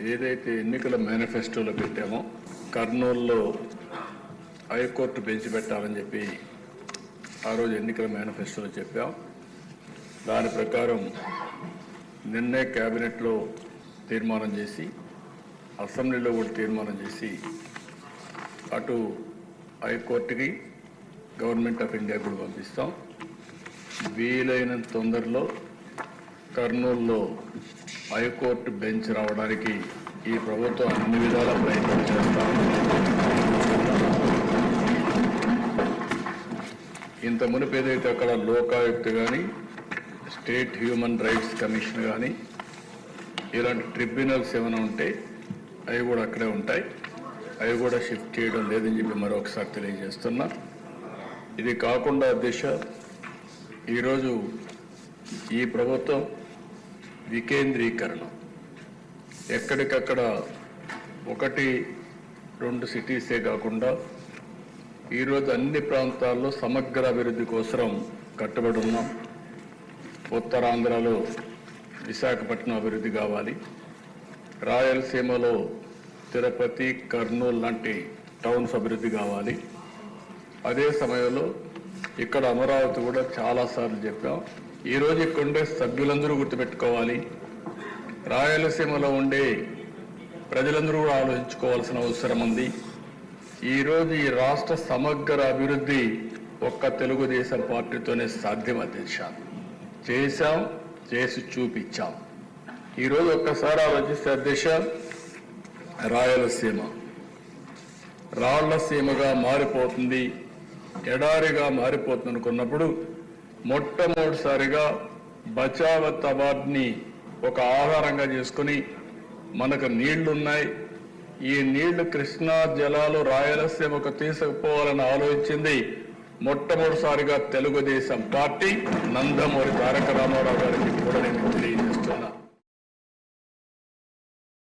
ఏదైతే ఎన్నికల మేనిఫెస్టోలో పెట్టామో కర్నూలులో హైకోర్టు బెంచ్ పెట్టాలని చెప్పి ఆ రోజు ఎన్నికల మేనిఫెస్టోలో చెప్పాం. దాని ప్రకారం నిన్నే క్యాబినెట్లో తీర్మానం చేసి అసెంబ్లీలో కూడా తీర్మానం చేసి అటు హైకోర్టుకి గవర్నమెంట్ ఆఫ్ ఇండియా కూడా పంపిస్తాం. వీలైనంత తొందరలో కర్నూలులో హైకోర్టు బెంచ్ రావడానికి ఈ ప్రభుత్వం అన్ని విధాల ప్రయత్నం చేస్తాం ఇంత మునుపు ఏదైతే అక్కడ లోకాయుక్త కానీ స్టేట్ హ్యూమన్ రైట్స్ కమిషన్ కానీ ఇలాంటి ట్రిబ్యునల్స్ ఏమైనా ఉంటే అవి కూడా అక్కడే ఉంటాయి. అవి కూడా షిఫ్ట్ చేయడం లేదని చెప్పి మరొకసారి తెలియజేస్తున్నా. ఇది కాకుండా దిశ ఈరోజు ఈ ప్రభుత్వం వికేంద్రీకరణ. ఎక్కడికక్కడ ఒకటి రెండు సిటీసే కాకుండా ఈరోజు అన్ని ప్రాంతాల్లో సమగ్ర అభివృద్ధి కోసం కట్టుబడి ఉన్నాం. ఉత్తరాంధ్రలో విశాఖపట్నం అభివృద్ధి కావాలి. రాయలసీమలో తిరుపతి కర్నూలు లాంటి టౌన్స్ అభివృద్ధి కావాలి. అదే సమయంలో ఇక్కడ అమరావతి కూడా చాలాసార్లు చెప్పాం. ఈరోజు ఇక్కడ ఉండే సభ్యులందరూ గుర్తుపెట్టుకోవాలి. రాయలసీమలో ఉండే ప్రజలందరూ కూడా ఆలోచించుకోవాల్సిన అవసరం ఉంది. ఈరోజు ఈ రాష్ట్ర సమగ్ర అభివృద్ధి ఒక్క తెలుగుదేశం పార్టీతోనే సాధ్యం అధ్యక్ష చేశాం చేసి చూపించాం. ఈరోజు ఒక్కసారి ఆలోచిస్తే అధ్యక్ష రాయలసీమ. రాళ్ళసీమగా మారిపోతుంది ఎడారిగా మారిపోతుంది అనుకున్నప్పుడు మొట్టమొదటిసారిగా బచావత్ అవార్డుని ఒక ఆధారంగా చేసుకుని మనకు నీళ్ళున్నాయి. ఈ నీళ్ళు కృష్ణా జలాలు రాయలసీమకు తీసుకుపోవాలని ఆలోచించింది మొట్టమొదటిసారిగా తెలుగుదేశం పార్టీ. నందమూరి తారక రామారావు గారికి కూడా నేను తెలియజేస్తున్నా.